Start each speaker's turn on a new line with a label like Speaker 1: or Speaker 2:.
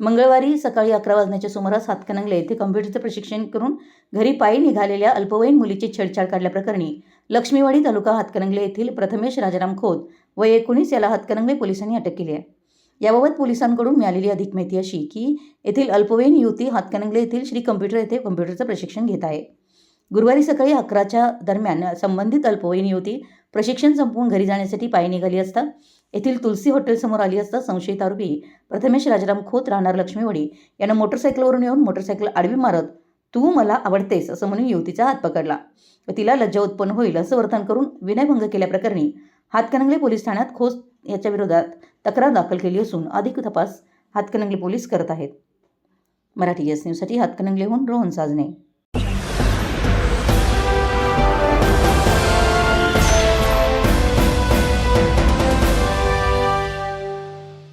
Speaker 1: मंगळवारी सकाळी अकरा वाजण्याच्या सुमारास हातकणंगले येथे कम्प्युटरचं प्रशिक्षण करून घरी पायी निघालेल्या अल्पवयीन मुलीची छेडछाड काढल्याप्रकरणी लक्ष्मीवाडी तालुका हातकणंगले येथील प्रथमेश राजाराम खोत व एकोणीस याला हातकणंगले पोलिसांनी अटक केली आहे. याबाबत पोलिसांकडून मिळालेली अधिक माहिती अशी की येथील अल्पवयीन युवती हातकणंगले येथील श्री कम्प्युटर येथे कम्प्युटरचं प्रशिक्षण घेत आहे. गुरुवारी सकाळी अकराच्या दरम्यान संबंधित अल्पवयीन युवती प्रशिक्षण संपवून घरी जाण्यासाठी पायी निघाली असता येथील तुलसी हॉटेलसमोर आली असता संशयित आरोपी प्रथमेश राजाराम खोत राहणार लक्ष्मीवडी यानं मोटरसायकलवरून येऊन मोटरसायकल आडवी मारत तू मला आवडतेस असं म्हणून युवतीचा हात पकडला. व तिला लज्जा उत्पन्न होईल असं वर्तन करून विनयभंग केल्याप्रकरणी हातकणंगले पोलीस ठाण्यात खोस याच्या विरोधात तक्रार दाखल केली असून अधिक तपास हातकणंगले पोलीस करत आहेत. मराठी एस न्यूजसाठी हातकणंगलेहून रोहन साजणे